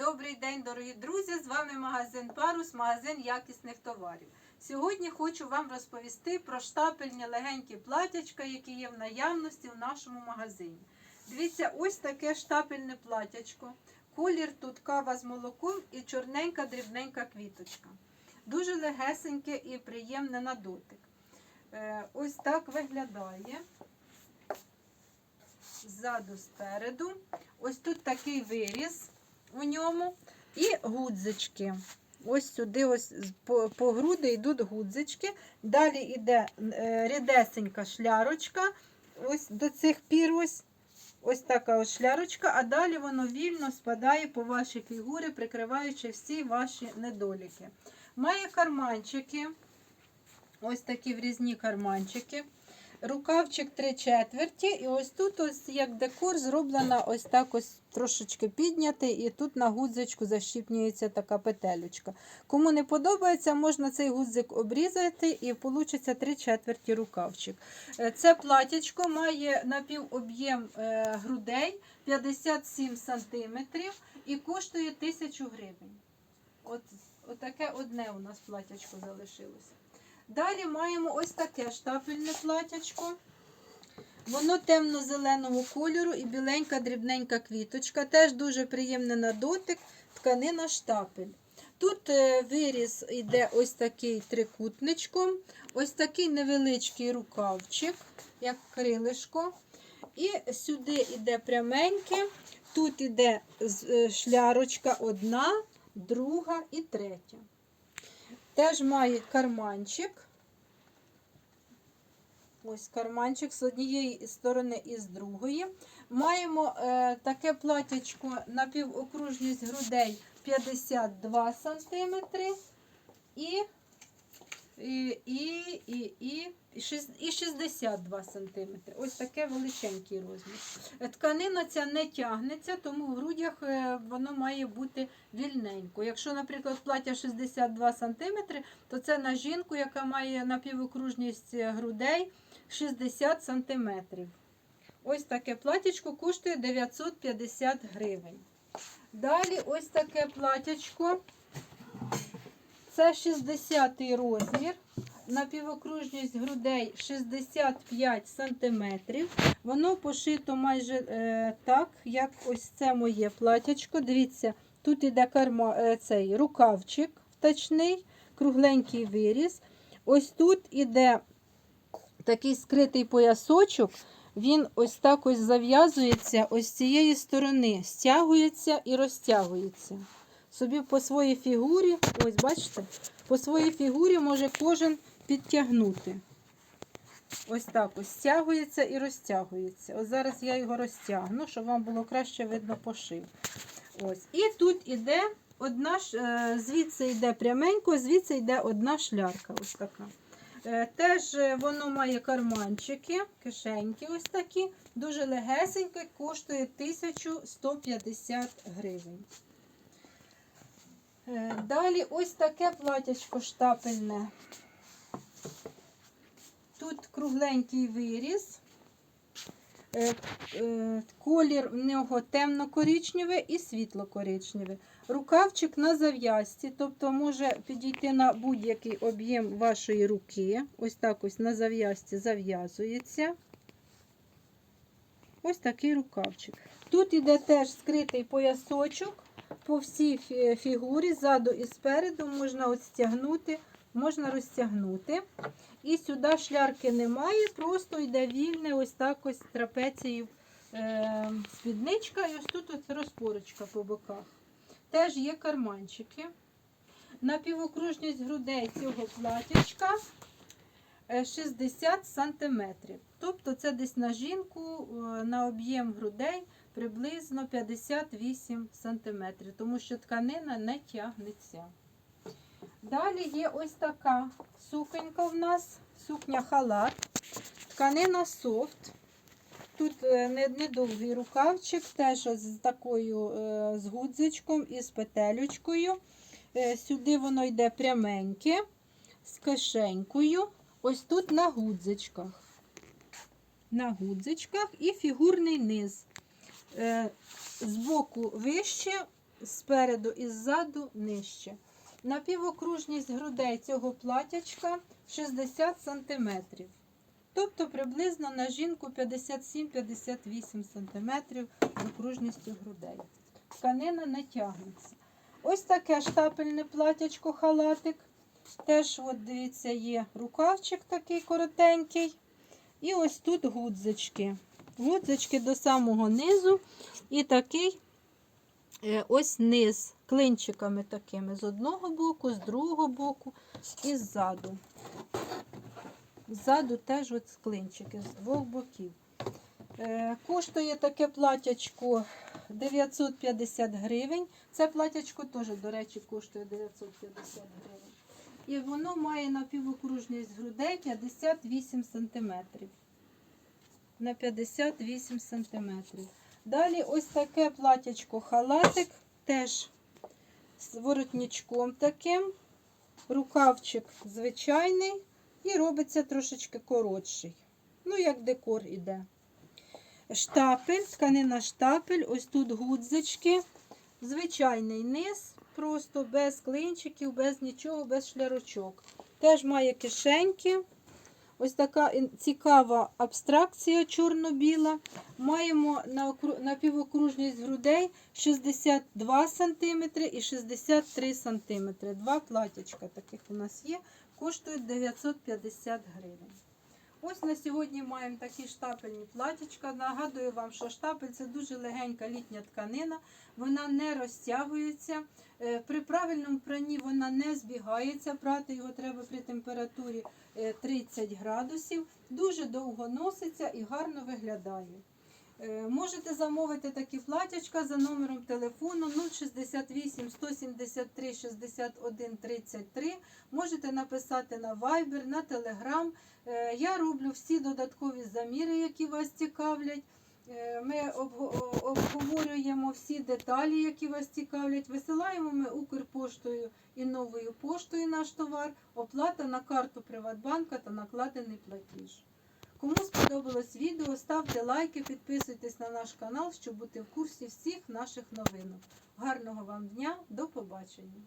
Добрий день, дорогі друзі! З вами магазин Парус, магазин якісних товарів. Сьогодні хочу вам розповісти про штапельні легенькі платячка, які є в наявності в нашому магазині. Дивіться, ось таке штапельне платячко. Колір тут кава з молоком і чорненька дрібненька квіточка. Дуже легесеньке і приємне на дотик. Е, Ось так виглядає. Ззаду спереду. Ось тут такий виріз у ньому. І гудзички. Ось сюди, ось по, по груди йдуть гудзички. Далі йде е, рідесенька шлярочка. Ось до цих пір ось. Ось така ось шлярочка, а далі воно вільно спадає по вашій фігурі, прикриваючи всі ваші недоліки. Має карманчики. Ось такі врізні карманчики. Рукавчик 3 четверті, і ось тут, ось як декор, зроблена ось так ось трошечки піднятий, і тут на гудзичку защіпнюється така петелючка. Кому не подобається, можна цей гудзик обрізати і вийде 3 четверті рукавчик. Е, Це платячко має напівоб'єм е, грудей 57 см і коштує 1000 гривень. От, отаке одне у нас платячко залишилося. Далі маємо ось таке штапельне платячко. Воно темно-зеленого кольору і біленька дрібненька квіточка. Теж дуже приємне на дотик, тканина штапель. Тут е, виріз йде ось такий трикутничком, ось такий невеличкий рукавчик, як крилишко. І сюди йде пряменьке. Тут йде е, шлярочка одна, друга і третя. Теж має карманчик. Ось карманчик з однієї сторони і з другої. Маємо е, таке платячко на півокружність грудей 52 см і, і, і, і, і, і шіс- і 62 см. Ось таке величенький розмір. Е, Тканина ця не тягнеться, тому в грудях е, воно має бути вільненько. Якщо, наприклад, плаття 62 см, то це на жінку, яка має напівокружність е, грудей 60 см. Ось таке платячко коштує 950 гривень. Далі ось таке платячко. Це 60 розмір. Напівокружність грудей 65 см. Воно пошито майже е, так, як ось це моє платячко. Дивіться, тут іде карма, е, цей рукавчик втачний, кругленький виріз. Ось тут іде такий скритий поясочок. Він ось так ось зав'язується ось з цієї сторони, стягується і розтягується. Собі по своїй фігурі, ось бачите, по своїй фігурі може кожен підтягнути. Ось так ось стягується і розтягується. Ось зараз я його розтягну, щоб вам було краще видно пошив. Ось. І тут іде одна, е, звідси йде пряменько, звідси йде одна шлярка. Ось така. Е, Теж е, воно має карманчики, кишеньки ось такі, дуже легесеньке, коштує 1150 гривень. Далі ось таке платячко штапельне. Тут кругленький виріз. Е, е, Колір в нього темно-коричневий і світло-коричневий. Рукавчик на зав'язці, тобто може підійти на будь-який об'єм вашої руки. Ось так ось на зав'язці зав'язується. Ось такий рукавчик. Тут іде теж скритий поясочок по всій фігурі, ззаду і спереду можна стягнути, можна розтягнути. І сюди шлярки немає, просто йде вільне, ось так ось трапецією е, спідничка, і ось тут ось розпорочка по боках. Теж є карманчики. На півокружність грудей цього платячка е, 60 см. Тобто це десь на жінку е, на об'єм грудей приблизно 58 см, тому що тканина не тягнеться. Далі є ось така суконька в нас, сукня халат, тканина софт. Тут е, недовгий рукавчик, теж з такою е, з гудзичком і з петелючкою. Е, Сюди воно йде пряменьке, з кишенькою. Ось тут на гудзичках. На гудзичках і фігурний низ. Е, Збоку вище, спереду і ззаду нижче. Напівокружність грудей цього платячка 60 см. Тобто приблизно на жінку 57-58 см окружністю грудей. Тканина не тягнеться. Ось таке штапельне платячко халатик. Теж, от дивіться, є рукавчик такий коротенький. І ось тут гудзички. Гудзички до самого низу. І такий е, ось низ клинчиками такими з одного боку, з другого боку і ззаду. Ззаду теж от клинчики з двох боків. Е, Коштує таке платячко 950 гривень. Це платячко теж, до речі, коштує 950 гривень. І воно має напівокружність грудей 58 см. На 58 см. Далі ось таке платячко халатик, теж з воротничком таким. Рукавчик звичайний і робиться трошечки коротший. Ну, як декор іде. Штапель, тканина штапель, ось тут гудзички, звичайний низ, просто без клинчиків, без нічого, без шлярочок. Теж має кишеньки. Ось така цікава абстракція чорно-біла. Маємо на окру- напівокружність грудей 62 см і 63 см. Два платячка таких у нас є, коштують 950 гривень. Ось на сьогодні маємо такі штапельні платічка. Нагадую вам, що штапель це дуже легенька літня тканина, вона не розтягується. Е, При правильному пранні вона не збігається. Прати його треба при температурі 30 градусів. Дуже довго носиться і гарно виглядає. Е, Можете замовити такі платячка за номером телефону 068 173 61 33. Можете написати на Viber, на Telegram. Е, Я роблю всі додаткові заміри, які вас цікавлять. Е, Ми обговорюємо всі деталі, які вас цікавлять. Висилаємо ми Укрпоштою і новою поштою наш товар. Оплата на карту Приватбанка та накладений платіж. Кому сподобалось відео, ставте лайки, підписуйтесь на наш канал, щоб бути в курсі всіх наших новинок. Гарного вам дня, до побачення!